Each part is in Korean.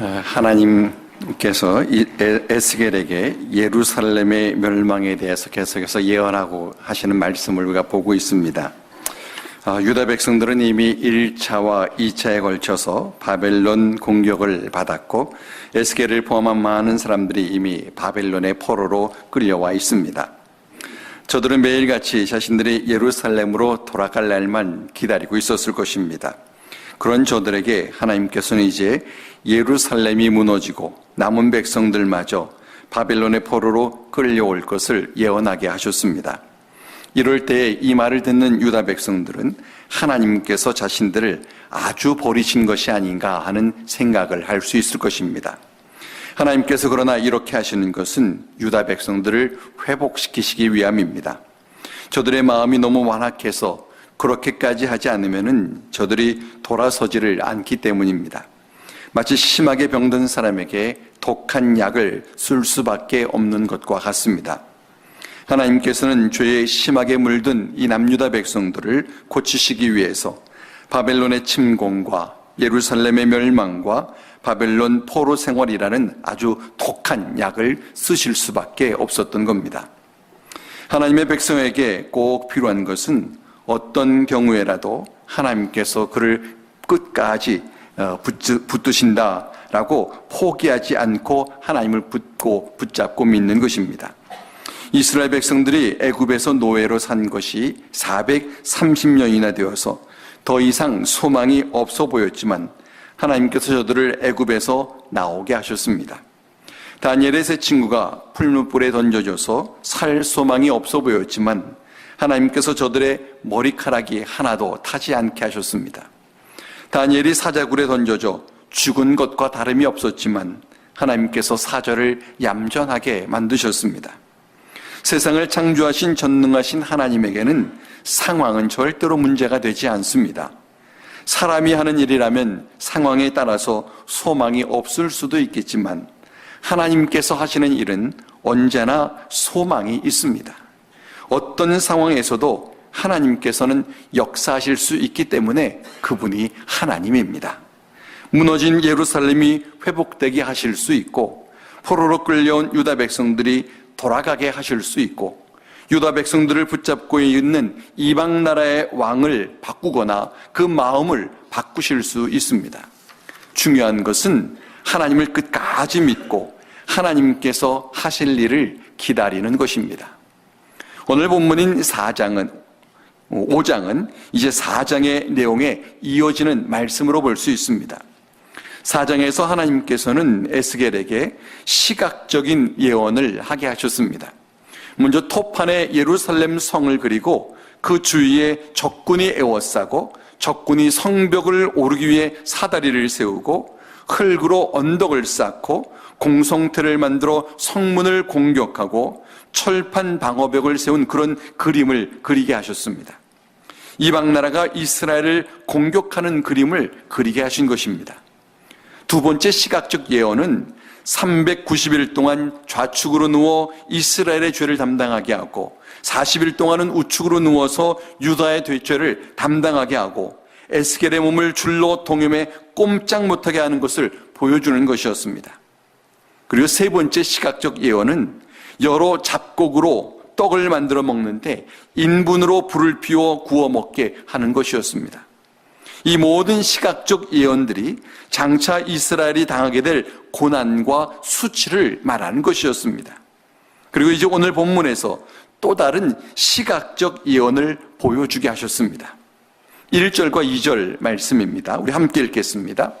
어, 하나님께서 에스겔에게 예루살렘의 멸망에 대해서 계속해서 예언하고 하시는 말씀을 우리가 보고 있습니다. 아, 유다 백성들은 이미 1차와 2차에 걸쳐서 바벨론 공격을 받았고 에스겔을 포함한 많은 사람들이 이미 바벨론의 포로로 끌려와 있습니다. 저들은 매일같이 자신들이 예루살렘으로 돌아갈 날만 기다리고 있었을 것입니다. 그런 저들에게 하나님께서는 이제 예루살렘이 무너지고 남은 백성들마저 바벨론의 포로로 끌려올 것을 예언하게 하셨습니다. 이럴 때이 말을 듣는 유다 백성들은 하나님께서 자신들을 아주 버리신 것이 아닌가 하는 생각을 할 수 있을 것입니다. 하나님께서 그러나 이렇게 하시는 것은 유다 백성들을 회복시키시기 위함입니다. 저들의 마음이 너무 완악해서 그렇게까지 하지 않으면은 저들이 돌아서지를 않기 때문입니다. 마치 심하게 병든 사람에게 독한 약을 쓸 수밖에 없는 것과 같습니다. 하나님께서는 죄에 심하게 물든 이 남유다 백성들을 고치시기 위해서 바벨론의 침공과 예루살렘의 멸망과 바벨론 포로 생활이라는 아주 독한 약을 쓰실 수밖에 없었던 겁니다. 하나님의 백성에게 꼭 필요한 것은 어떤 경우에라도 하나님께서 그를 끝까지 어, 붙- 붙드신다라고 포기하지 않고 하나님을 붙고 붙잡고 믿는 것입니다. 이스라엘 백성들이 애굽에서 노예로 산 것이 430년이나 되어서 더 이상 소망이 없어 보였지만 하나님께서 저들을 애굽에서 나오게 하셨습니다. 다니엘의 세 친구가 풀무불에 던져져서 살 소망이 없어 보였지만 하나님께서 저들의 머리카락이 하나도 타지 않게 하셨습니다. 다니엘이 사자굴에 던져져 죽은 것과 다름이 없었지만 하나님께서 사절을 얌전하게 만드셨습니다. 세상을 창조하신 전능하신 하나님에게는 상황은 절대로 문제가 되지 않습니다. 사람이 하는 일이라면 상황에 따라서 소망이 없을 수도 있겠지만 하나님께서 하시는 일은 언제나 소망이 있습니다. 어떤 상황에서도 하나님께서는 역사하실 수 있기 때문에 그분이 하나님입니다. 무너진 예루살렘이 회복되게 하실 수 있고 포로로 끌려온 유다 백성들이 돌아가게 하실 수 있고 유다 백성들을 붙잡고 있는 이방 나라의 왕을 바꾸거나 그 마음을 바꾸실 수 있습니다. 중요한 것은 하나님을 끝까지 믿고 하나님께서 하실 일을 기다리는 것입니다. 오늘 본문인 4장은 5장은 이제 4장의 내용에 이어지는 말씀으로 볼 수 있습니다. 4장에서 하나님께서는 에스겔에게 시각적인 예언을 하게 하셨습니다. 먼저 토판에 예루살렘 성을 그리고 그 주위에 적군이 에워싸고 적군이 성벽을 오르기 위해 사다리를 세우고 흙으로 언덕을 쌓고 공성태를 만들어 성문을 공격하고 철판 방어벽을 세운 그런 그림을 그리게 하셨습니다. 이방 나라가 이스라엘을 공격하는 그림을 그리게 하신 것입니다. 두 번째 시각적 예언은 390일 동안 좌측으로 누워 이스라엘의 죄를 담당하게 하고 40일 동안은 우측으로 누워서 유다의 죄를 담당하게 하고 에스겔의 몸을 줄로 동염에 꼼짝 못하게 하는 것을 보여주는 것이었습니다. 그리고 세 번째 시각적 예언은 여러 잡곡으로 떡을 만들어 먹는데 인분으로 불을 피워 구워 먹게 하는 것이었습니다. 이 모든 시각적 예언들이 장차 이스라엘이 당하게 될 고난과 수치를 말하는 것이었습니다. 그리고 이제 오늘 본문에서 또 다른 시각적 예언을 보여주게 하셨습니다. 1절과 2절 말씀입니다. 우리 함께 읽겠습니다.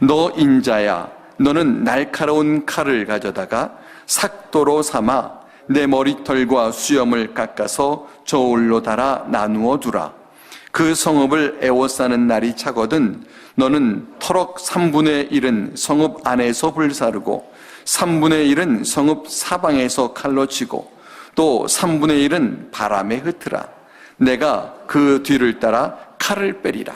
너 인자야, 너는 날카로운 칼을 가져다가 삭도로 삼아 내 머리털과 수염을 깎아서 저울로 달아 나누어 두라. 그 성읍을 애워싸는 날이 차거든 너는 터럭 3분의 1은 성읍 안에서 불사르고 3분의 1은 성읍 사방에서 칼로 치고 또 3분의 1은 바람에 흩으라. 내가 그 뒤를 따라 칼을 빼리라.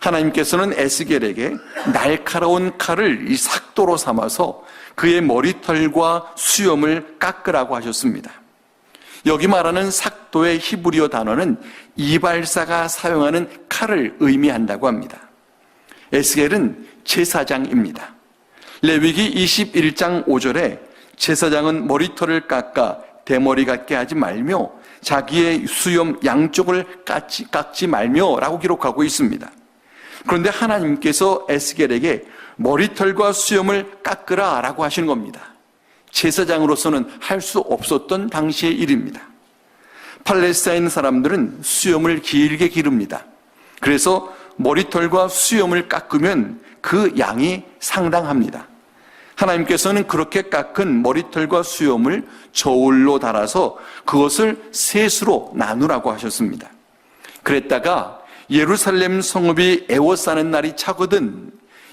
하나님께서는 에스겔에게 날카로운 칼을 이 삭도로 삼아서 그의 머리털과 수염을 깎으라고 하셨습니다. 여기 말하는 삭도의 히브리어 단어는 이발사가 사용하는 칼을 의미한다고 합니다. 에스겔은 제사장입니다. 레위기 21장 5절에 제사장은 머리털을 깎아 대머리 같게 하지 말며 자기의 수염 양쪽을 깎지, 깎지 말며 라고 기록하고 있습니다. 그런데 하나님께서 에스겔에게 머리털과 수염을 깎으라 라고 하시는 겁니다. 제사장으로서는 할 수 없었던 당시의 일입니다. 팔레스타인 사람들은 수염을 길게 기릅니다. 그래서 머리털과 수염을 깎으면 그 양이 상당합니다. 하나님께서는 그렇게 깎은 머리털과 수염을 저울로 달아서 그것을 셋으로 나누라고 하셨습니다. 그랬다가 예루살렘 성읍이 애워싸는 날이 차거든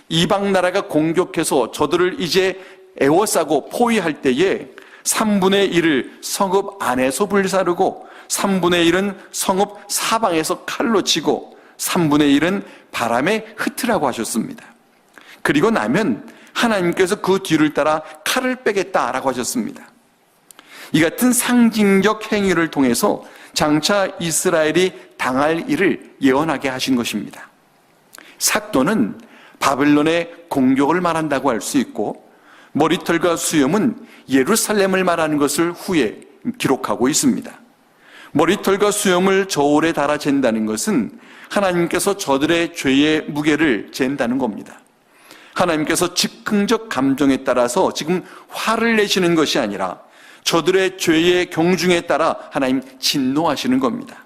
이방 나라가 공격해서 저들을 이제 애워싸고 포위할 때에 3분의 1을 성읍 안에서 불사르고 3분의 1은 성읍 사방에서 칼로 치고 3분의 1은 바람에 흩으라고 하셨습니다. 그리고 나면 하나님께서 그 뒤를 따라 칼을 빼겠다라고 하셨습니다. 이 같은 상징적 행위를 통해서 장차 이스라엘이 당할 일을 예언하게 하신 것입니다. 삭도는 바벨론의 공격을 말한다고 할 수 있고 머리털과 수염은 예루살렘을 말하는 것을 후에 기록하고 있습니다. 머리털과 수염을 저울에 달아 잰다는 것은 하나님께서 저들의 죄의 무게를 잰다는 겁니다. 하나님께서 즉흥적 감정에 따라서 지금 화를 내시는 것이 아니라 저들의 죄의 경중에 따라 하나님 진노하시는 겁니다.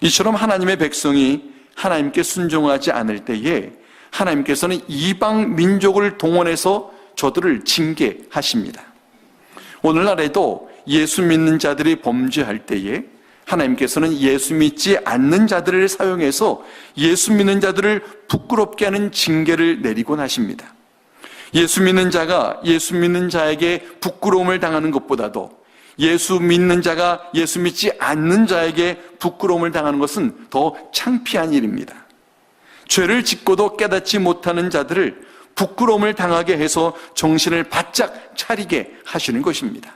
이처럼 하나님의 백성이 하나님께 순종하지 않을 때에 하나님께서는 이방 민족을 동원해서 저들을 징계하십니다. 오늘날에도 예수 믿는 자들이 범죄할 때에 하나님께서는 예수 믿지 않는 자들을 사용해서 예수 믿는 자들을 부끄럽게 하는 징계를 내리곤 하십니다. 예수 믿는 자가 예수 믿는 자에게 부끄러움을 당하는 것보다도 예수 믿는 자가 예수 믿지 않는 자에게 부끄러움을 당하는 것은 더 창피한 일입니다. 죄를 짓고도 깨닫지 못하는 자들을 부끄러움을 당하게 해서 정신을 바짝 차리게 하시는 것입니다.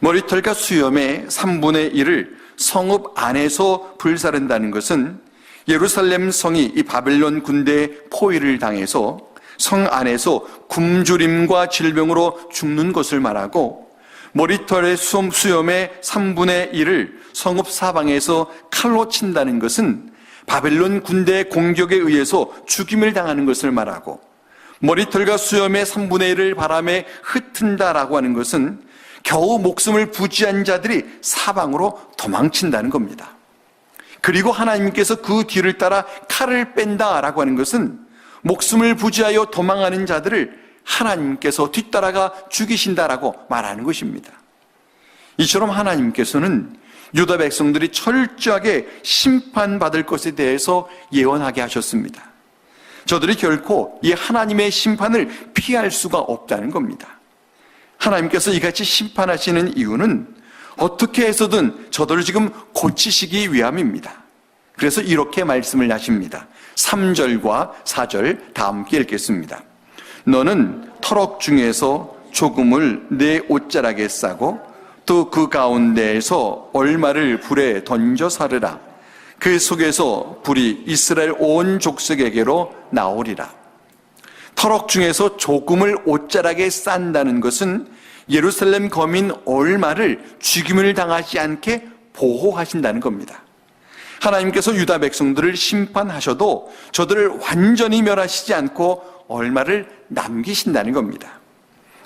머리털과 수염의 3분의 1을 성읍 안에서 불사른다는 것은 예루살렘 성이 이 바벨론 군대의 포위를 당해서 성 안에서 굶주림과 질병으로 죽는 것을 말하고 머리털의 수염, 수염의 3분의 1을 성읍 사방에서 칼로 친다는 것은 바벨론 군대의 공격에 의해서 죽임을 당하는 것을 말하고 머리털과 수염의 3분의 1을 바람에 흩은다라고 하는 것은 겨우 목숨을 부지한 자들이 사방으로 도망친다는 겁니다. 그리고 하나님께서 그 뒤를 따라 칼을 뺀다라고 하는 것은 목숨을 부지하여 도망하는 자들을 하나님께서 뒤따라가 죽이신다라고 말하는 것입니다. 이처럼 하나님께서는 유다 백성들이 철저하게 심판받을 것에 대해서 예언하게 하셨습니다. 저들이 결코 이 하나님의 심판을 피할 수가 없다는 겁니다. 하나님께서 이같이 심판하시는 이유는 어떻게 해서든 저들을 지금 고치시기 위함입니다. 그래서 이렇게 말씀을 하십니다. 3절과 4절 다 함께 읽겠습니다. 너는 터럭 중에서 조금을 내 옷자락에 싸고 또 그 가운데에서 얼마를 불에 던져 사르라. 그 속에서 불이 이스라엘 온 족속에게로 나오리라. 터럭 중에서 조금을 옷자락에 싼다는 것은 예루살렘 거민 얼마를 죽임을 당하지 않게 보호하신다는 겁니다. 하나님께서 유다 백성들을 심판하셔도 저들을 완전히 멸하시지 않고 얼마를 남기신다는 겁니다.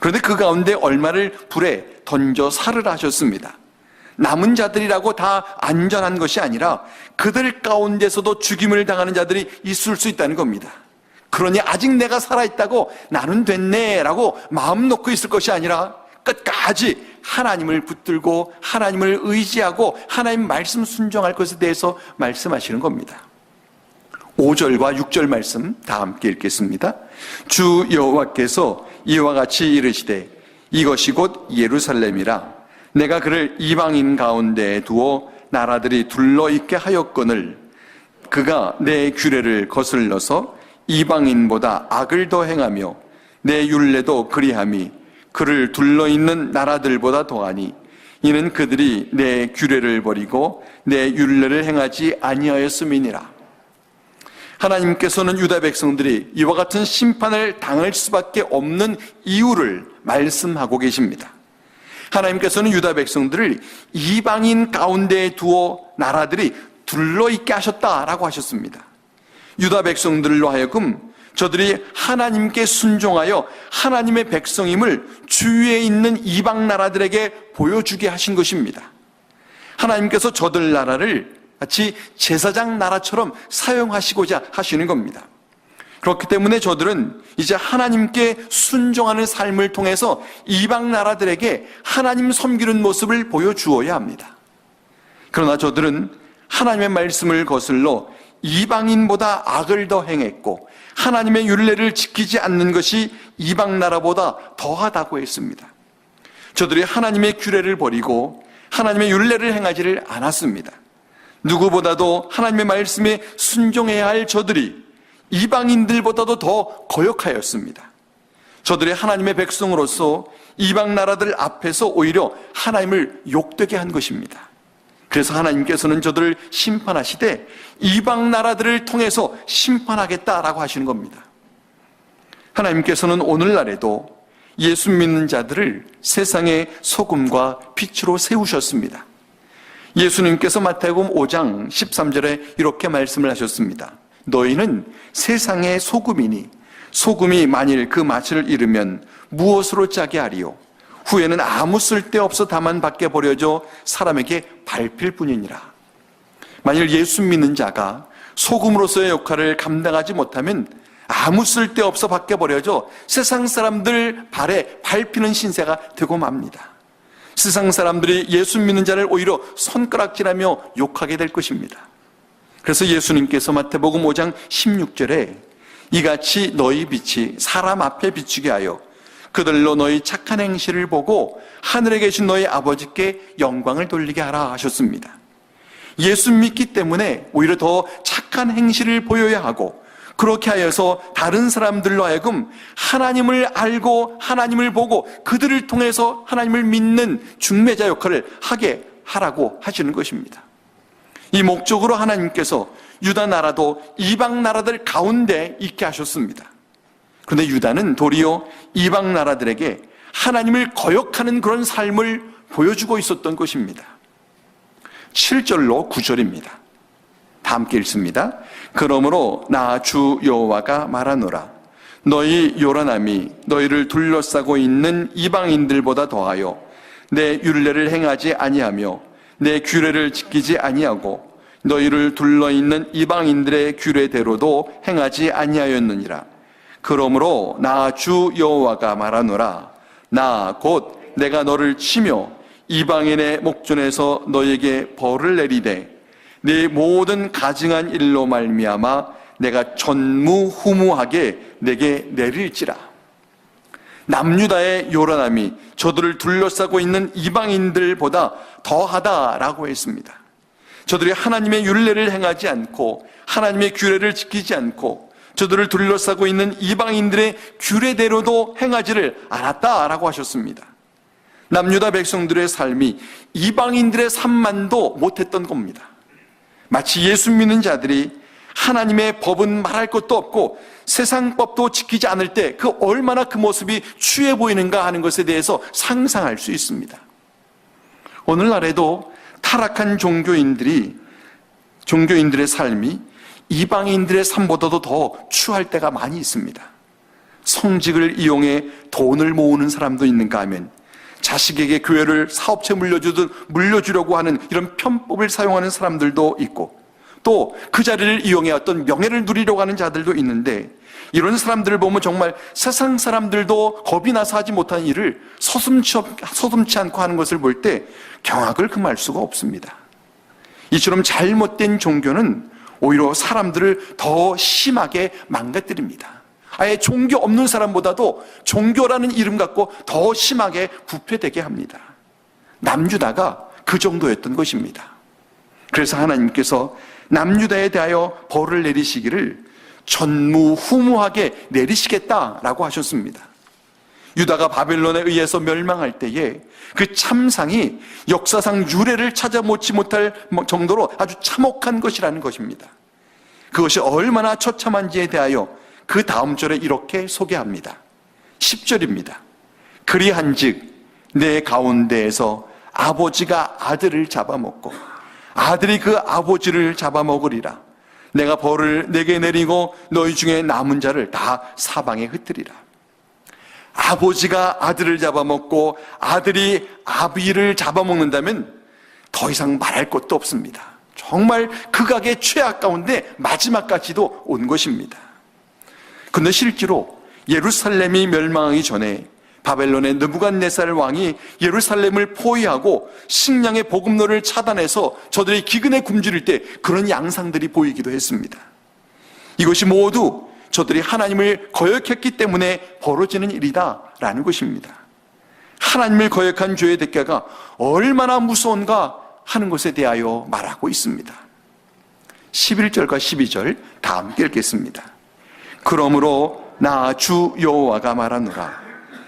그런데 그 가운데 얼마를 불에 던져 살을 하셨습니다. 남은 자들이라고 다 안전한 것이 아니라 그들 가운데서도 죽임을 당하는 자들이 있을 수 있다는 겁니다. 그러니 아직 내가 살아있다고 나는 됐네라고 마음 놓고 있을 것이 아니라 끝까지 하나님을 붙들고 하나님을 의지하고 하나님 말씀 순종할 것에 대해서 말씀하시는 겁니다. 5절과 6절 말씀 다 함께 읽겠습니다. 주 여호와께서 이와 같이 이르시되 이것이 곧 예루살렘이라 내가 그를 이방인 가운데에 두어 나라들이 둘러 있게 하였거늘 그가 내 규례를 거슬러서 이방인보다 악을 더 행하며 내 율례도 그리함이 그를 둘러 있는 나라들보다 더하니 이는 그들이 내 규례를 버리고 내 율례를 행하지 아니하였음이니라. 하나님께서는 유다 백성들이 이와 같은 심판을 당할 수밖에 없는 이유를 말씀하고 계십니다. 하나님께서는 유다 백성들을 이방인 가운데에 두어 나라들이 둘러있게 하셨다라고 하셨습니다. 유다 백성들로 하여금 저들이 하나님께 순종하여 하나님의 백성임을 주위에 있는 이방 나라들에게 보여주게 하신 것입니다. 하나님께서 저들 나라를 마치 제사장 나라처럼 사용하시고자 하시는 겁니다. 그렇기 때문에 저들은 이제 하나님께 순종하는 삶을 통해서 이방 나라들에게 하나님 섬기는 모습을 보여주어야 합니다. 그러나 저들은 하나님의 말씀을 거슬러 이방인보다 악을 더 행했고 하나님의 윤례를 지키지 않는 것이 이방 나라보다 더하다고 했습니다. 저들이 하나님의 규례를 버리고 하나님의 윤례를 행하지를 않았습니다. 누구보다도 하나님의 말씀에 순종해야 할 저들이 이방인들보다도 더 거역하였습니다. 저들이 하나님의 백성으로서 이방 나라들 앞에서 오히려 하나님을 욕되게 한 것입니다. 그래서 하나님께서는 저들을 심판하시되 이방 나라들을 통해서 심판하겠다라고 하시는 겁니다. 하나님께서는 오늘날에도 예수 믿는 자들을 세상의 소금과 빛으로 세우셨습니다. 예수님께서 마태복음 5장 13절에 이렇게 말씀을 하셨습니다. 너희는 세상의 소금이니 소금이 만일 그 맛을 잃으면 무엇으로 짜게 하리요? 후에는 아무 쓸데 없어 다만 밖에 버려져 사람에게 밟힐 뿐이니라. 만일 예수 믿는 자가 소금으로서의 역할을 감당하지 못하면 아무 쓸데 없어 밖에 버려져 세상 사람들 발에 밟히는 신세가 되고 맙니다. 세상 사람들이 예수 믿는 자를 오히려 손가락질하며 욕하게 될 것입니다. 그래서 예수님께서 마태복음 5장 16절에 이같이 너희 빛이 사람 앞에 비추게 하여 그들로 너희 착한 행실을 보고 하늘에 계신 너희 아버지께 영광을 돌리게 하라 하셨습니다. 예수 믿기 때문에 오히려 더 착한 행실을 보여야 하고 그렇게 하여서 다른 사람들로 하여금 하나님을 알고 하나님을 보고 그들을 통해서 하나님을 믿는 중매자 역할을 하게 하라고 하시는 것입니다. 이 목적으로 하나님께서 유다 나라도 이방 나라들 가운데 있게 하셨습니다. 그런데 유다는 도리어 이방 나라들에게 하나님을 거역하는 그런 삶을 보여주고 있었던 것입니다. 7절로 9절입니다. 다 함께 읽습니다. 그러므로 나 주 여호와가 말하노라. 너희 요란함이 너희를 둘러싸고 있는 이방인들보다 더하여 내 율례를 행하지 아니하며 내 규례를 지키지 아니하고 너희를 둘러 있는 이방인들의 규례대로도 행하지 아니하였느니라. 그러므로 나 주 여호와가 말하노라. 나 곧 내가 너를 치며 이방인의 목전에서 너에게 벌을 내리되 네 모든 가증한 일로 말미암아 내가 전무후무하게 내게 내릴지라. 남유다의 요란함이 저들을 둘러싸고 있는 이방인들보다 더하다라고 했습니다. 저들이 하나님의 윤례를 행하지 않고 하나님의 규례를 지키지 않고 저들을 둘러싸고 있는 이방인들의 규례대로도 행하지를 않았다라고 하셨습니다. 남유다 백성들의 삶이 이방인들의 삶만도 못했던 겁니다. 마치 예수 믿는 자들이 하나님의 법은 말할 것도 없고 세상 법도 지키지 않을 때 그 얼마나 그 모습이 추해 보이는가 하는 것에 대해서 상상할 수 있습니다. 오늘날에도 타락한 종교인들이 종교인들의 삶이 이방인들의 삶보다도 더 추할 때가 많이 있습니다. 성직을 이용해 돈을 모으는 사람도 있는가 하면 자식에게 교회를 사업체 물려주듯 물려주려고 하는 이런 편법을 사용하는 사람들도 있고 또 그 자리를 이용해 어떤 명예를 누리려고 하는 자들도 있는데 이런 사람들을 보면 정말 세상 사람들도 겁이 나서 하지 못한 일을 서슴치, 서슴치 않고 하는 것을 볼 때 경악을 금할 수가 없습니다. 이처럼 잘못된 종교는 오히려 사람들을 더 심하게 망가뜨립니다. 아예 종교 없는 사람보다도 종교라는 이름 갖고 더 심하게 부패되게 합니다. 남유다가 그 정도였던 것입니다. 그래서 하나님께서 남유다에 대하여 벌을 내리시기를 전무후무하게 내리시겠다라고 하셨습니다. 유다가 바벨론에 의해서 멸망할 때에 그 참상이 역사상 유래를 찾아보지 못할 정도로 아주 참혹한 것이라는 것입니다. 그것이 얼마나 처참한지에 대하여 그 다음 절에 이렇게 소개합니다. 10절입니다. 그리한 즉 내 가운데에서 아버지가 아들을 잡아먹고 아들이 그 아버지를 잡아먹으리라. 내가 벌을 내게 내리고 너희 중에 남은 자를 다 사방에 흩으리라. 아버지가 아들을 잡아먹고 아들이 아비를 잡아먹는다면 더 이상 말할 것도 없습니다. 정말 극악의 최악 가운데 마지막까지도 온 것입니다. 근데 실제로 예루살렘이 멸망하기 전에 바벨론의 느부갓네살 왕이 예루살렘을 포위하고 식량의 보급로를 차단해서 저들이 기근에 굶주릴 때 그런 양상들이 보이기도 했습니다. 이것이 모두 저들이 하나님을 거역했기 때문에 벌어지는 일이다라는 것입니다. 하나님을 거역한 죄의 대가가 얼마나 무서운가 하는 것에 대하여 말하고 있습니다. 11절과 12절 다 함께 읽겠습니다. 그러므로 나 주 여호와가 말하노라.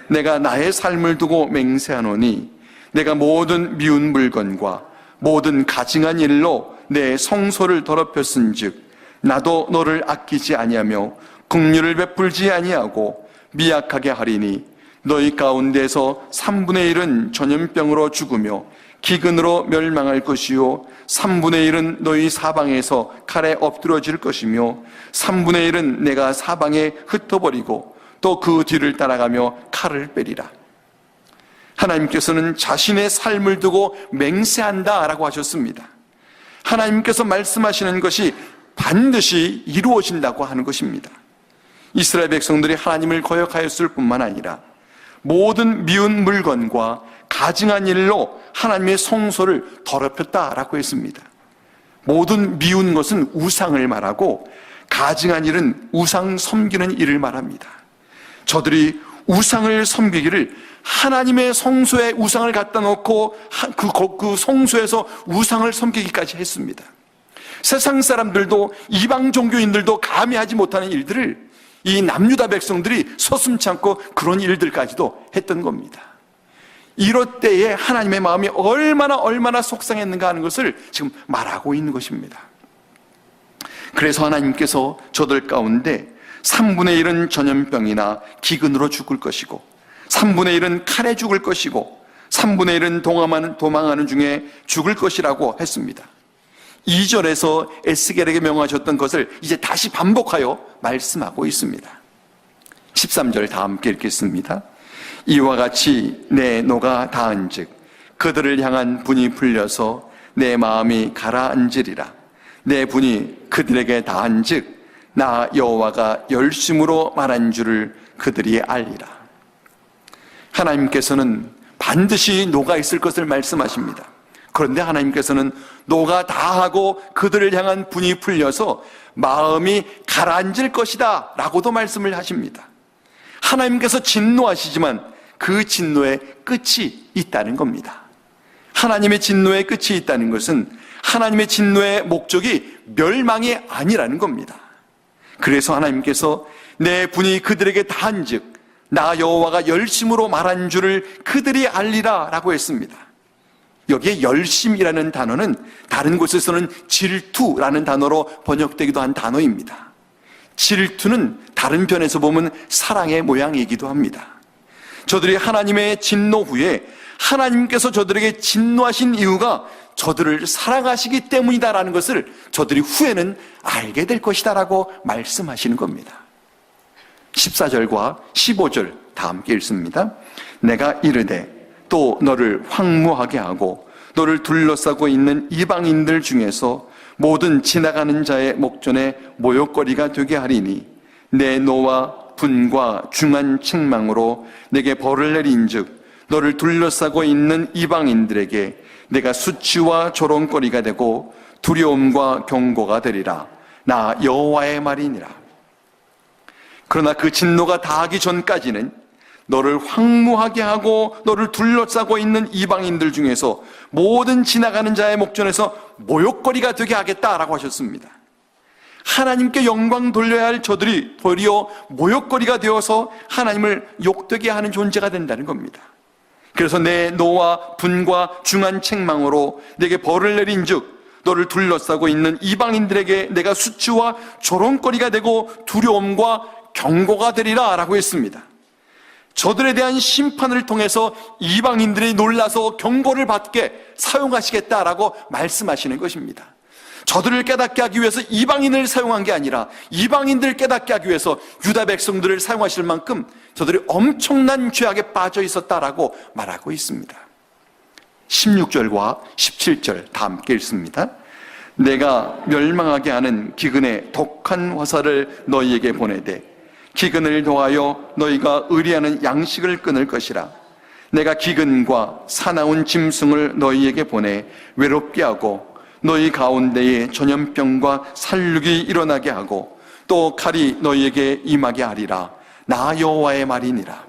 내가 나의 삶을 두고 맹세하노니 내가 모든 미운 물건과 모든 가증한 일로 내 성소를 더럽혔은즉 나도 너를 아끼지 아니하며 긍휼을 베풀지 아니하고 미약하게 하리니 너희 가운데서 3분의 1은 전염병으로 죽으며 기근으로 멸망할 것이요 3분의 1은 너희 사방에서 칼에 엎드러질 것이며 3분의 1은 내가 사방에 흩어버리고 또 그 뒤를 따라가며 칼을 빼리라. 하나님께서는 자신의 삶을 두고 맹세한다 라고 하셨습니다. 하나님께서 말씀하시는 것이 반드시 이루어진다고 하는 것입니다. 이스라엘 백성들이 하나님을 거역하였을 뿐만 아니라 모든 미운 물건과 가증한 일로 하나님의 성소를 더럽혔다라고 했습니다. 모든 미운 것은 우상을 말하고 가증한 일은 우상 섬기는 일을 말합니다. 저들이 우상을 섬기기를 하나님의 성소에 우상을 갖다 놓고 그, 그 성소에서 우상을 섬기기까지 했습니다. 세상 사람들도 이방 종교인들도 감히 하지 못하는 일들을 이 남유다 백성들이 서슴치 않고 그런 일들까지도 했던 겁니다. 이럴 때에 하나님의 마음이 얼마나 얼마나 속상했는가 하는 것을 지금 말하고 있는 것입니다. 그래서 하나님께서 저들 가운데 3분의 1은 전염병이나 기근으로 죽을 것이고 3분의 1은 칼에 죽을 것이고 3분의 1은 동함하는, 도망하는 중에 죽을 것이라고 했습니다. 2절에서 에스겔에게 명하셨던 것을 이제 다시 반복하여 말씀하고 있습니다. 13절 다 함께 읽겠습니다. 이와 같이 내 노가 닿은즉 그들을 향한 분이 풀려서 내 마음이 가라앉으리라. 내 분이 그들에게 닿은즉 나 여호와가 열심으로 말한 줄을 그들이 알리라. 하나님께서는 반드시 노가 있을 것을 말씀하십니다. 그런데 하나님께서는 노가 다 하고 그들을 향한 분이 풀려서 마음이 가라앉을 것이다 라고도 말씀을 하십니다. 하나님께서 진노하시지만 그 진노의 끝이 있다는 겁니다. 하나님의 진노의 끝이 있다는 것은 하나님의 진노의 목적이 멸망이 아니라는 겁니다. 그래서 하나님께서 내 분이 그들에게 다한즉 나 여호와가 열심으로 말한 줄을 그들이 알리라라고 했습니다. 여기에 열심이라는 단어는 다른 곳에서는 질투라는 단어로 번역되기도 한 단어입니다. 질투는 다른 편에서 보면 사랑의 모양이기도 합니다. 저들이 하나님의 진노 후에 하나님께서 저들에게 진노하신 이유가 저들을 사랑하시기 때문이다라는 것을 저들이 후에는 알게 될 것이다라고 말씀하시는 겁니다. 14절과 15절 다 함께 읽습니다. 내가 이르되 또 너를 황무하게 하고 너를 둘러싸고 있는 이방인들 중에서 모든 지나가는 자의 목전에 모욕거리가 되게 하리니 내 노와 분과 중한 책망으로 내게 벌을 내린즉 너를 둘러싸고 있는 이방인들에게 내가 수치와 조롱거리가 되고 두려움과 경고가 되리라. 나 여호와의 말이니라. 그러나 그 진노가 다하기 전까지는 너를 황무하게 하고 너를 둘러싸고 있는 이방인들 중에서 모든 지나가는 자의 목전에서 모욕거리가 되게 하겠다라고 하셨습니다. 하나님께 영광 돌려야 할 저들이 도리어 모욕거리가 되어서 하나님을 욕되게 하는 존재가 된다는 겁니다. 그래서 내 노와 분과 중한 책망으로 내게 벌을 내린 즉 너를 둘러싸고 있는 이방인들에게 내가 수치와 조롱거리가 되고 두려움과 경고가 되리라 라고 했습니다. 저들에 대한 심판을 통해서 이방인들이 놀라서 경고를 받게 사용하시겠다라고 말씀하시는 것입니다. 저들을 깨닫게 하기 위해서 이방인을 사용한 게 아니라 이방인들을 깨닫게 하기 위해서 유다 백성들을 사용하실 만큼 저들이 엄청난 죄악에 빠져 있었다라고 말하고 있습니다. 16절과 17절 다 함께 읽습니다. 내가 멸망하게 하는 기근의 독한 화살을 너희에게 보내되 기근을 도하여 너희가 의리하는 양식을 끊을 것이라. 내가 기근과 사나운 짐승을 너희에게 보내 외롭게 하고 너희 가운데에 전염병과 살육이 일어나게 하고 또 칼이 너희에게 임하게 하리라. 나 여호와의 말이니라.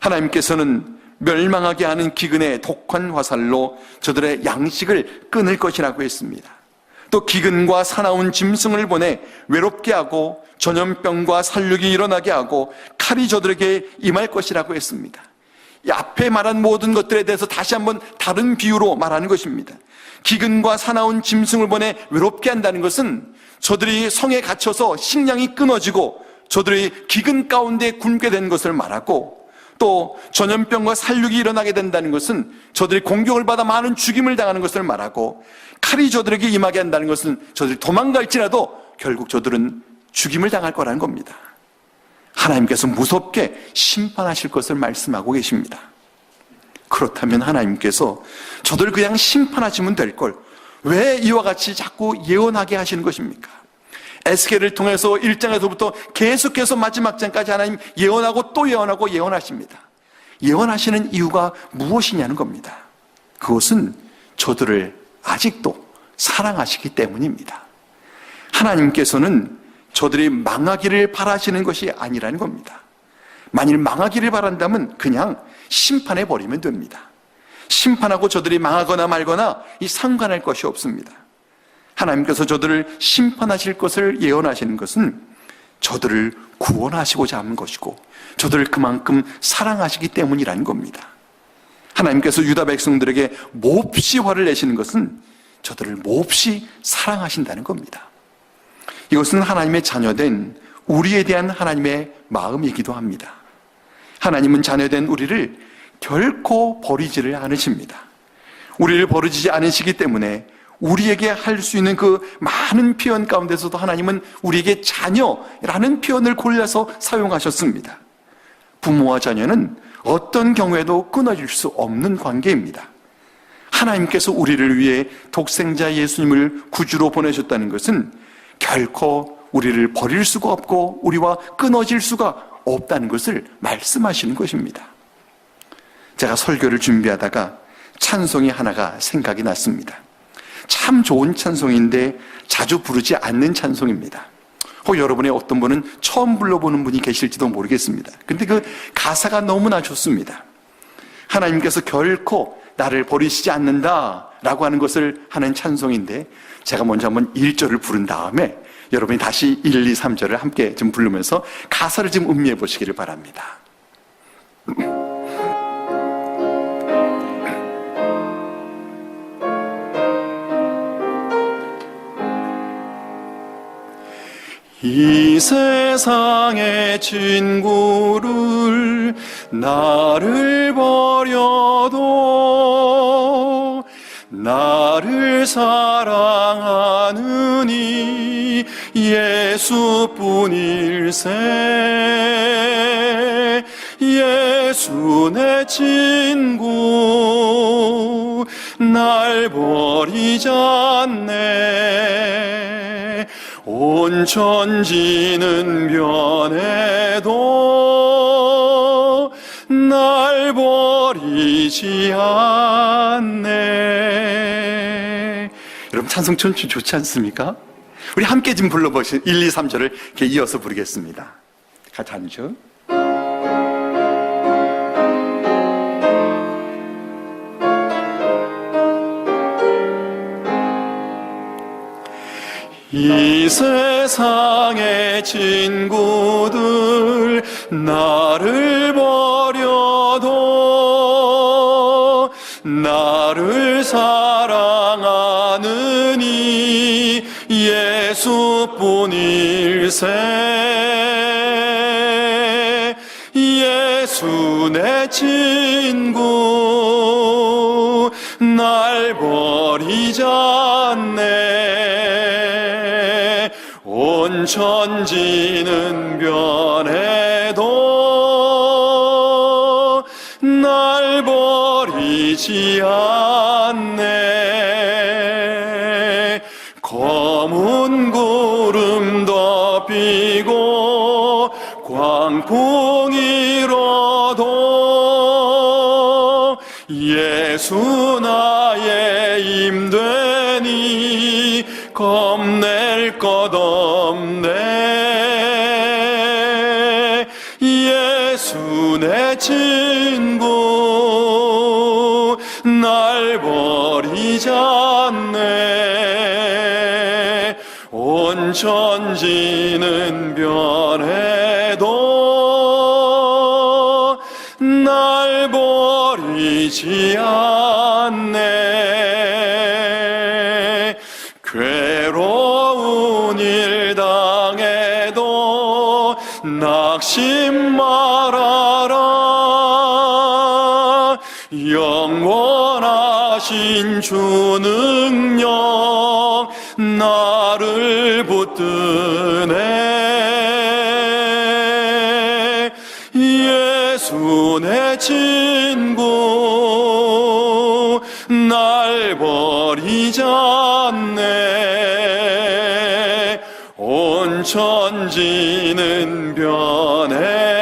하나님께서는 멸망하게 하는 기근의 독한 화살로 저들의 양식을 끊을 것이라고 했습니다. 또 기근과 사나운 짐승을 보내 외롭게 하고 전염병과 살육이 일어나게 하고 칼이 저들에게 임할 것이라고 했습니다. 이 앞에 말한 모든 것들에 대해서 다시 한번 다른 비유로 말하는 것입니다. 기근과 사나운 짐승을 보내 외롭게 한다는 것은 저들이 성에 갇혀서 식량이 끊어지고 저들이 기근 가운데 굶게 된 것을 말하고 또 전염병과 살육이 일어나게 된다는 것은 저들이 공격을 받아 많은 죽임을 당하는 것을 말하고 칼이 저들에게 임하게 한다는 것은 저들이 도망갈지라도 결국 저들은 죽임을 당할 거라는 겁니다. 하나님께서 무섭게 심판하실 것을 말씀하고 계십니다. 그렇다면 하나님께서 저들 그냥 심판하시면 될 걸 왜 이와 같이 자꾸 예언하게 하시는 것입니까? 에스겔을 통해서 1장에서부터 계속해서 마지막 장까지 하나님 예언하고 또 예언하고 예언하십니다. 예언하시는 이유가 무엇이냐는 겁니다. 그것은 저들을 아직도 사랑하시기 때문입니다. 하나님께서는 저들이 망하기를 바라시는 것이 아니라는 겁니다. 만일 망하기를 바란다면 그냥 심판해 버리면 됩니다. 심판하고 저들이 망하거나 말거나 이 상관할 것이 없습니다. 하나님께서 저들을 심판하실 것을 예언하시는 것은 저들을 구원하시고자 하는 것이고 저들을 그만큼 사랑하시기 때문이라는 겁니다. 하나님께서 유다 백성들에게 몹시 화를 내시는 것은 저들을 몹시 사랑하신다는 겁니다. 이것은 하나님의 자녀된 우리에 대한 하나님의 마음이기도 합니다. 하나님은 자녀된 우리를 결코 버리지를 않으십니다. 우리를 버리지 않으시기 때문에 우리에게 할 수 있는 그 많은 표현 가운데서도 하나님은 우리에게 자녀라는 표현을 골라서 사용하셨습니다. 부모와 자녀는 어떤 경우에도 끊어질 수 없는 관계입니다. 하나님께서 우리를 위해 독생자 예수님을 구주로 보내셨다는 것은 결코 우리를 버릴 수가 없고 우리와 끊어질 수가 없다는 것을 말씀하시는 것입니다. 제가 설교를 준비하다가 찬송이 하나가 생각이 났습니다. 참 좋은 찬송인데 자주 부르지 않는 찬송입니다. 혹 여러분의 어떤 분은 처음 불러보는 분이 계실지도 모르겠습니다. 근데 그 가사가 너무나 좋습니다. 하나님께서 결코 나를 버리시지 않는다 라고 하는 것을 하는 찬송인데 제가 먼저 한번 1절을 부른 다음에 여러분이 다시 1, 2, 3절을 함께 좀 부르면서 가사를 좀 음미해 보시기를 바랍니다. 이 세상의 친구를 나를 버려도 나를 사랑하는 이 예수뿐 일세. 예수 내 친구 날 버리지 않네 온 천지는 변해도 날 버리지 않네. 여러분 찬송 춘추 좋지 않습니까? 우리 함께 좀 불러보시 1, 2, 3절을 이렇게 이어서 부르겠습니다. 같이 앉죠. 이 세상의 친구들 나를 버려도 나를 사랑하는 예수뿐 일세. 예수 내 친구 날 버리지 천지는 변해도 날 버리지 않네. 검은 구름 덮이고 광풍이 일어도 예수 나의 힘되니 겁낼 것 없 날 버리지 않네. 온 천지는 변해도 날 버리지 않네 붙드네. 예수 내 친구 날 버리지 않네. 온 천지는 변해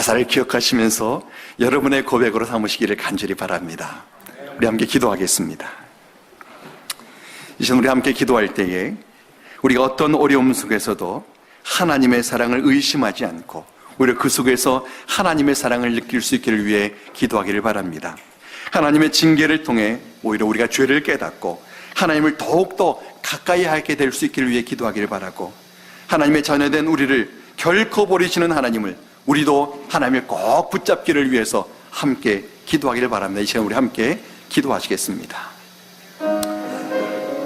가사를 기억하시면서 여러분의 고백으로 삼으시기를 간절히 바랍니다. 우리 함께 기도하겠습니다. 이제 우리 함께 기도할 때에 우리가 어떤 어려움 속에서도 하나님의 사랑을 의심하지 않고 오히려 그 속에서 하나님의 사랑을 느낄 수 있기를 위해 기도하기를 바랍니다. 하나님의 징계를 통해 오히려 우리가 죄를 깨닫고 하나님을 더욱더 가까이 하게 될 수 있기를 위해 기도하기를 바라고 하나님의 자녀된 우리를 결코 버리시는 하나님을 우리도 하나님을 꼭 붙잡기를 위해서 함께 기도하기를 바랍니다. 이 시간 우리 함께 기도하시겠습니다.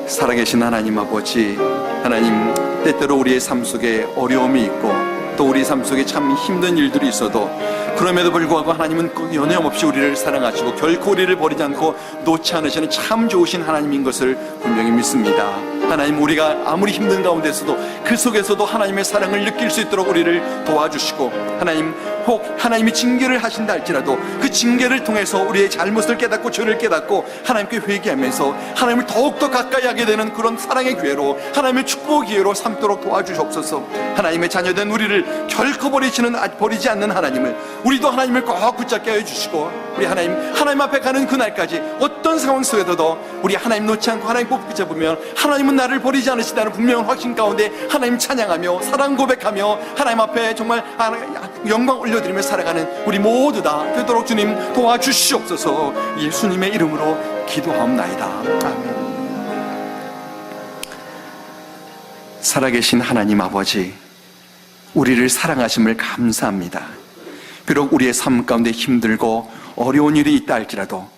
살아계신 하나님 아버지, 하나님 때때로 우리의 삶 속에 어려움이 있고 또 우리 삶 속에 참 힘든 일들이 있어도 그럼에도 불구하고 하나님은 그 연염없이 우리를 사랑하시고 결코 우리를 버리지 않고 놓지 않으시는 참 좋으신 하나님인 것을 분명히 믿습니다. 하나님 우리가 아무리 힘든 가운데서도 그 속에서도 하나님의 사랑을 느낄 수 있도록 우리를 도와주시고 하나님 혹 하나님이 징계를 하신다 할지라도 그 징계를 통해서 우리의 잘못을 깨닫고 죄를 깨닫고 하나님께 회개하면서 하나님을 더욱더 가까이 하게 되는 그런 사랑의 기회로 하나님의 축복의 기회로 삼도록 도와주시옵소서. 하나님의 자녀된 우리를 결코 버리시는 버리지 않는 하나님을 우리도 하나님을 꼭 붙잡게 해주시고 우리 하나님 하나님 앞에 가는 그날까지 어떤 상황 속에서도 우리 하나님 놓지 않고 하나님 꼭 붙잡으면 하나님은 나를 버리지 않으시다는 분명한 확신 가운데 하나님 찬양하며 사랑 고백하며 하나님 앞에 정말 영광 올려 드리며 살아가는 우리 모두 다 되도록 주님 도와주시옵소서. 예수님의 이름으로 기도하옵나이다. 아멘. 살아계신 하나님 아버지 우리를 사랑하심을 감사합니다. 비록 우리의 삶 가운데 힘들고 어려운 일이 있다 할지라도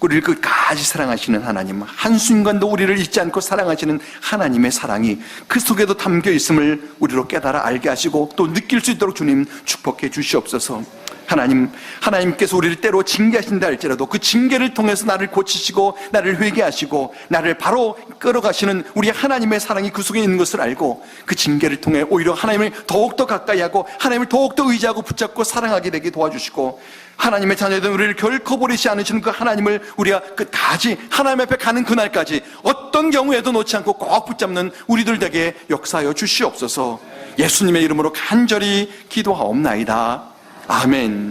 우리를 끝까지 사랑하시는 하나님, 한순간도 우리를 잊지 않고 사랑하시는 하나님의 사랑이 그 속에도 담겨 있음을 우리로 깨달아 알게 하시고 또 느낄 수 있도록 주님 축복해 주시옵소서. 하나님, 하나님께서 우리를 때로 징계하신다 할지라도 그 징계를 통해서 나를 고치시고 나를 회개하시고 나를 바로 끌어가시는 우리 하나님의 사랑이 그 속에 있는 것을 알고 그 징계를 통해 오히려 하나님을 더욱더 가까이 하고 하나님을 더욱더 의지하고 붙잡고 사랑하게 되게 도와주시고 하나님의 자녀된 우리를 결코 버리지 않으시는 그 하나님을 우리가 끝까지 하나님 앞에 가는 그날까지 어떤 경우에도 놓지 않고 꼭 붙잡는 우리들 에게 역사하여 주시옵소서 예수님의 이름으로 간절히 기도하옵나이다. 아멘.